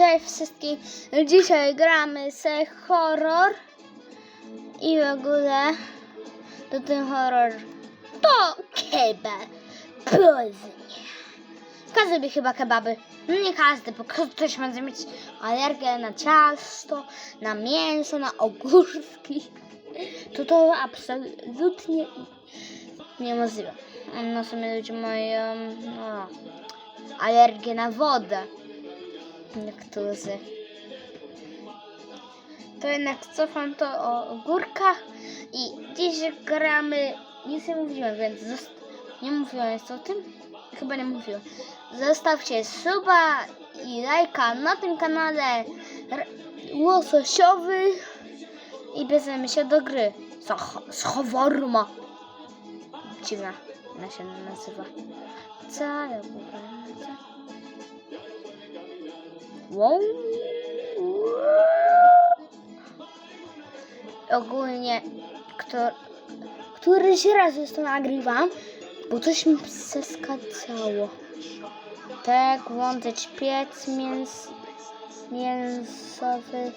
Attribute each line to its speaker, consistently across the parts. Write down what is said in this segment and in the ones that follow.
Speaker 1: Cześć wszystkim. Dzisiaj gramy se horror i w ogóle do ten horror to kebab. Pozdnie. Każdy lubi chyba kebaby. No nie każdy, bo ktoś może mieć alergię na ciasto, na mięso, na ogórki. To to absolutnie niemożliwe. No sobie ludzie mają no, alergię na wodę. Niektórzy. To jednak cofam to o ogórkach i dziś gramy, nic nie mówiłem, więc nie mówiłem jeszcze o tym? Chyba nie mówiłem. Zostawcie suba i lajka na tym kanale łososiowy i bierzemy się do gry. Schawarma. Dziwna ona się nazywa. Co ja. Ogólnie, kto, któryś raz już to nagrywam, bo coś mi przeskadzało. Tak, włączyć piec mięs, mięsowy.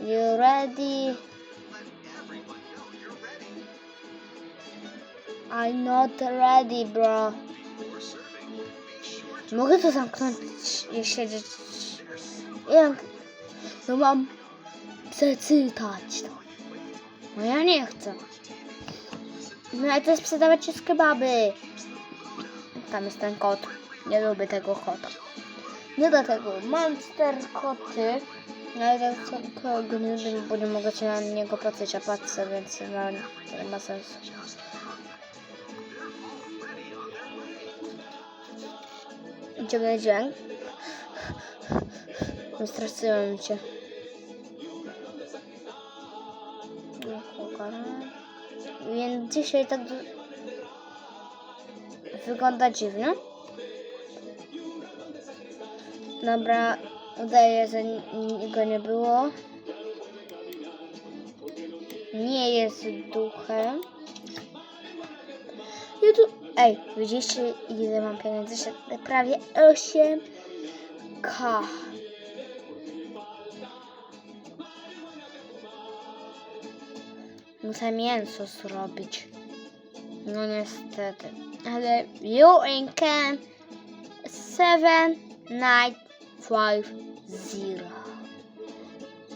Speaker 1: You ready? I'm not ready, bro. Mogę to zamknąć i siedzieć. Jak? No mam przeczytać to. No ja nie chcę. No ale to jest sprzedawać się z kebaby. Tam jest ten kot. Nie lubię tego kota. Nie do tego. Monster koty. No ale to go nie bo nie mogę się na niego patrzeć, a patrzę, więc no, nie ma sensu. Idziemy dźwięk. Wystraszyłem cię. Więc dzisiaj tak du- wygląda dziwnie. Dobra, udaję, że go nie było. Nie jest duchem. Ej, widzieliście ile mam pieniędzy? Prawie 8k. Muszę mięso zrobić. No niestety. Ale you in can 7 night 5 0.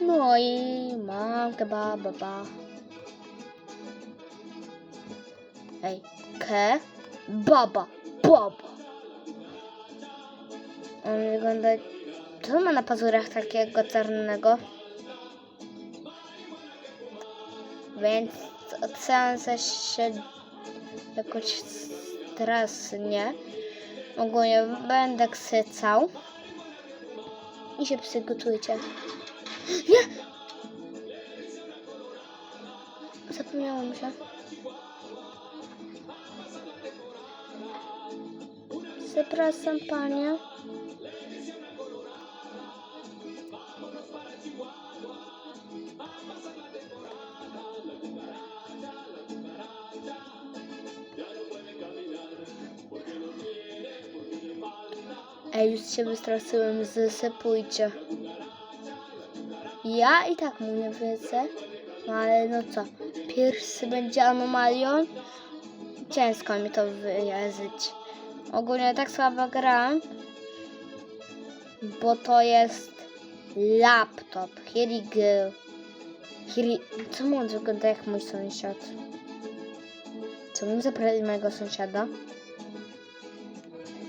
Speaker 1: No i mam kebaba. ba. Ej, ke, baba, baba. On wygląda... Co ma na pazurach takiego czarnego? Więc chcę się jakoś strasznie. Ogólnie będę ksycał. I się przygotujcie. Nie! Zapomniałam się. Zapraszam panie. Ej, już się wystraszyłem, zasypujcie. Ja i tak mu nie wiedzę. No ale no co, pierwszy będzie anomalią? Ciężko mi to wyjęzyć. Ogólnie tak słabo gram, bo to jest laptop. Here go. Here you... Co mu on wygląda jak mój sąsiad? Co mi zabrali mojego sąsiada?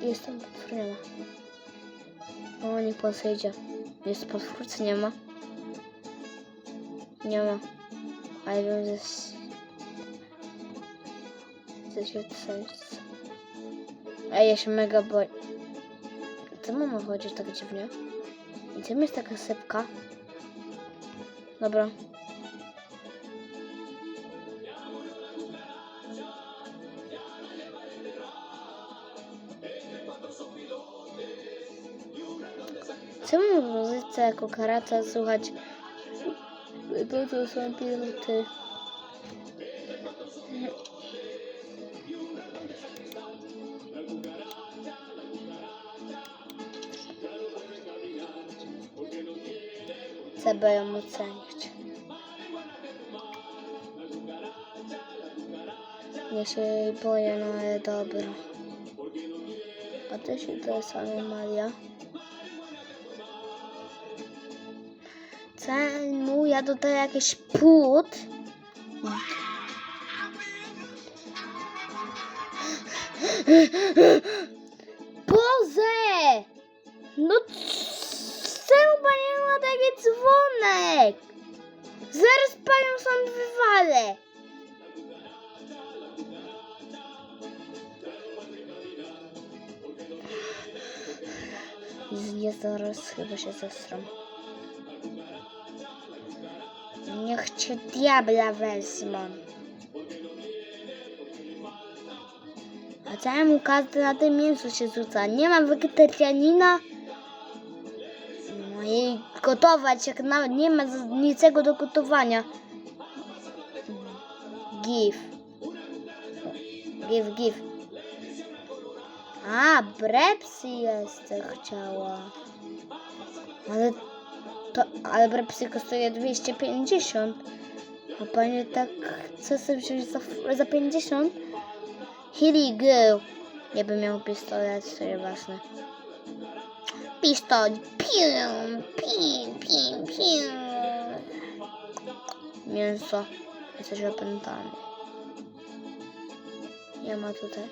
Speaker 1: Jestem potwórniona. O, niech pan sejdzie. Jest potwór, czy nie ma? Nie ma. Ale wiem, że... się sejdzie. Ej, ja się mega boję. Co mama chodzi tak dziwnie? Gdzie jest taka sypka? Dobra. Czemu muzyce jako karata słuchać? Bo to są piloty. Trzeba ją ocenić. Ja się boję, no ale dobra. A to się to jest anomalia. Czemu ja dodaję jakiś płód? Wywalę. Ja zaraz chyba się zestram. Niech cię diabla wezmą. A czemu każdy na tym mięso się rzuca? Nie ma wegetarianina? No i gotować, jak nawet nie ma niczego do gotowania. Give. Give, give. A, brepsy jeszcze chciała. Ale to, ale brepsy kosztuje 250. A pani tak chce sobie wziąć za, za 50? Here you go. Ja bym miał pistolet, to jest ważne. Pistolet. Pium, pium, pium, pium. Mięso. Jesteś opętany. Ja ma tutaj.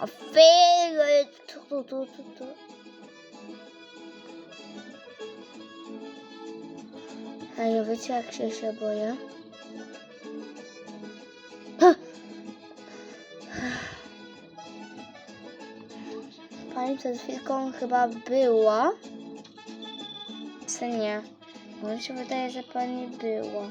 Speaker 1: A figle. Tu, tu, tu, tu, tu. Ej, wiecie jak się się boję? Pani przed chwilką chyba była. Czy nie? Mi się wydaje, że pani była.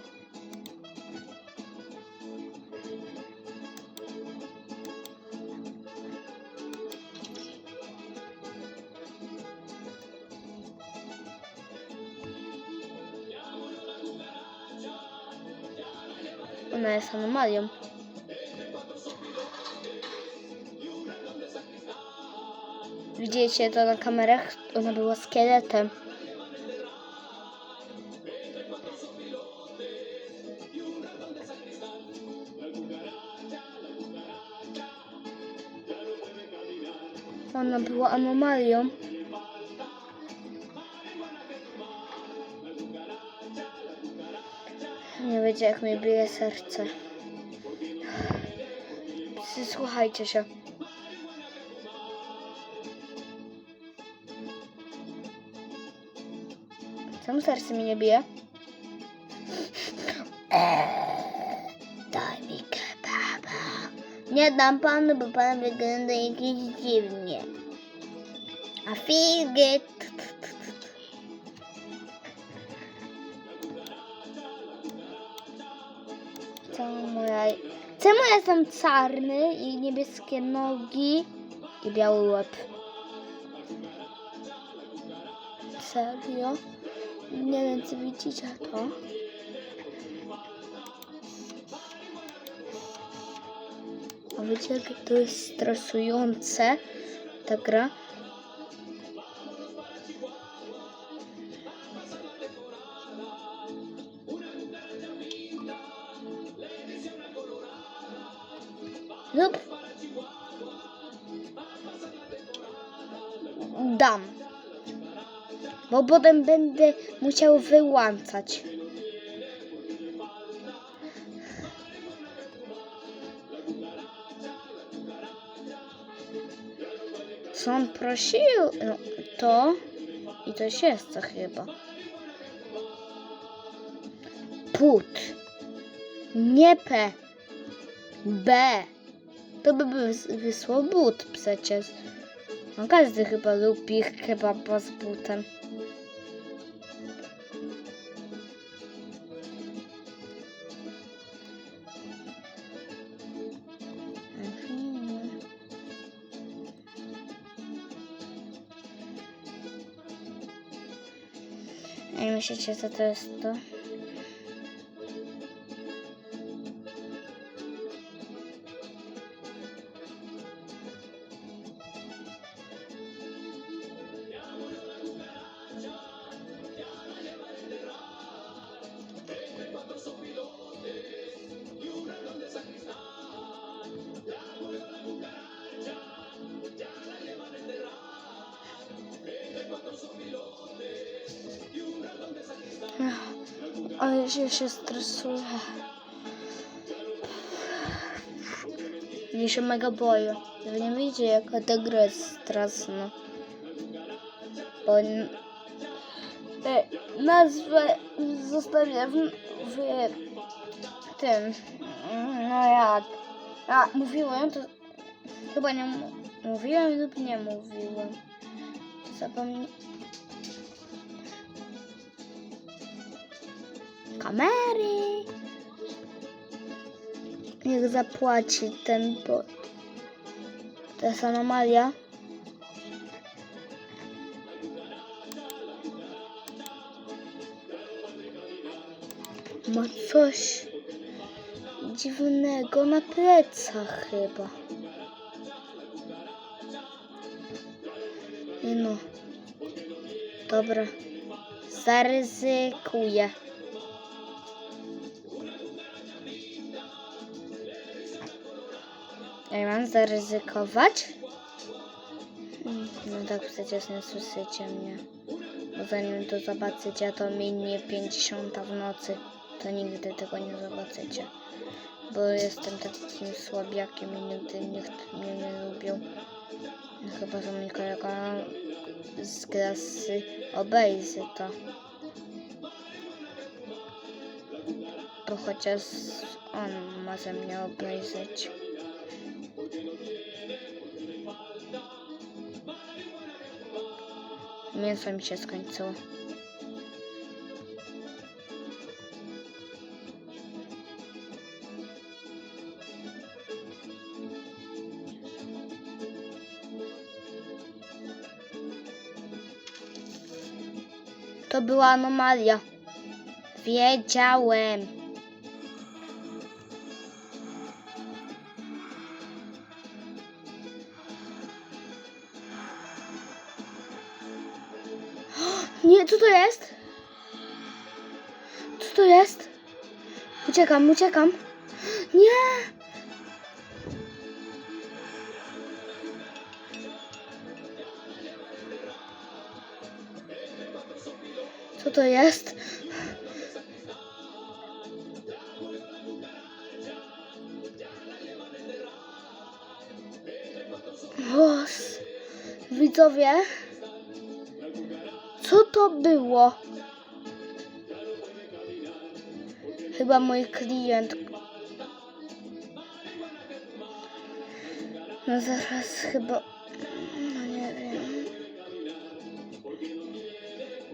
Speaker 1: Jest anomalią. Widzicie to na kamerach? Ona była szkieletem. Ona była anomalią. Wiecie jak mi bije serce. Słuchajcie się. Czemu serce mi nie bije? Daj mi kebaba. Nie dam panu, bo pan wygląda jakiś dziwnie. A figę. Czemu Czemu ja jestem czarny i niebieskie nogi i biały łeb? Serio? Nie wiem, czy widzicie to. A wiecie, jak to jest stresujące, ta gra? Lub dam. Bo potem będę musiał wyłączać. Co prosił? No, to i to jest to chyba. Put. Nie P. B. To by wys- wysłał but przecież. No każdy chyba lubi kebaba z butem. Myślicie, co to jest to? Ja się stresuję. Ja się mega boję. Wy nie wiecie, jaka ta gra jest straszna. Bo e, nazwę zostawię w, w tym. No jak? A, mówiłem to. Chyba nie mówiłem lub nie mówiłem. Zapomnij. Kamery. Niech zapłaci ten, bo to jest anomalia. Ma coś dziwnego na plecach chyba. Nie no. Dobra. Zaryzykuję. Mam zaryzykować? Mm, No tak przecież nie słyszycie mnie. Bo zanim to zobaczycie, to minie 50 w nocy. To nigdy tego nie zobaczycie. Bo jestem takim słabiakiem i nigdy nikt mnie nie lubił. No Chyba, że mój kolega z klasy obejrzy to. Bo chociaż on może mnie obejrzeć. Mięso mi się skończyło. To była anomalia. Wiedziałem. Nie, co to jest? Co to jest? Uciekam, uciekam. Nie! Co to jest? Widzowie, to było? Chyba mój klient. No zaraz chyba. No nie wiem.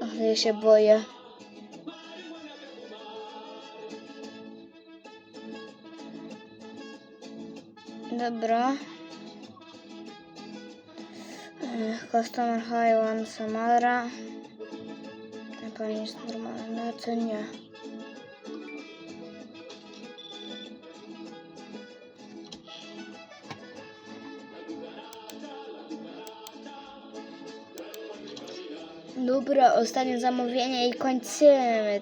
Speaker 1: Ale ja się boję. Dobra. Eh, Customer high one Samara. Pani jest normalna, co nie? Dobra, ostatnie zamówienie i kończymy.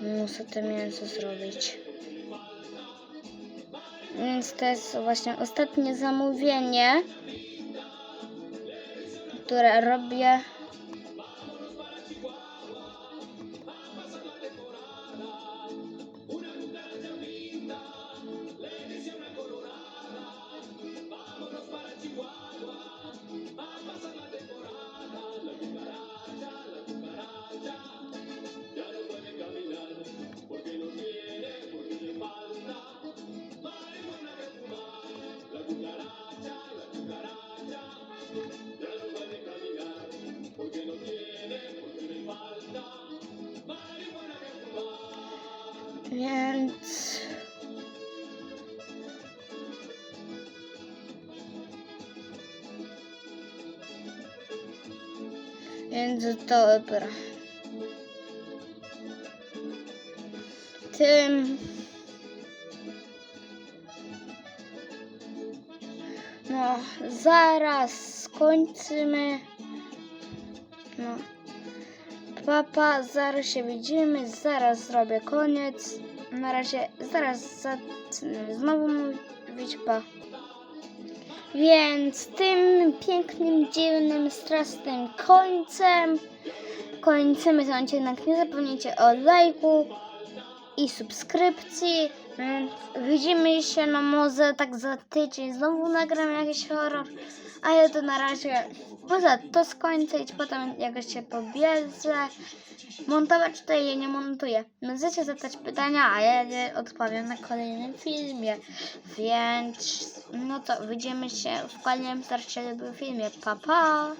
Speaker 1: Muszę to mięso zrobić. Więc to jest właśnie ostatnie zamówienie, które robię. Więc dobra. Tym. No, zaraz skończymy. No. Papa, zaraz się widzimy, zaraz zrobię koniec. Na razie, zaraz zacznę znowu mówić pa. Więc tym pięknym, dziwnym, strasznym końcem kończymy ten odcinek. Nie zapomnijcie o lajku i subskrypcji. Widzimy się, no może tak za tydzień znowu nagram jakiś horror. A ja to na razie może to skończyć, potem jakoś się pobierze. Montować tutaj je nie montuję. Możecie zadać pytania, a ja je odpowiem na kolejnym filmie. Więc no to widzimy się w kolejnym starcie filmie. Pa pa!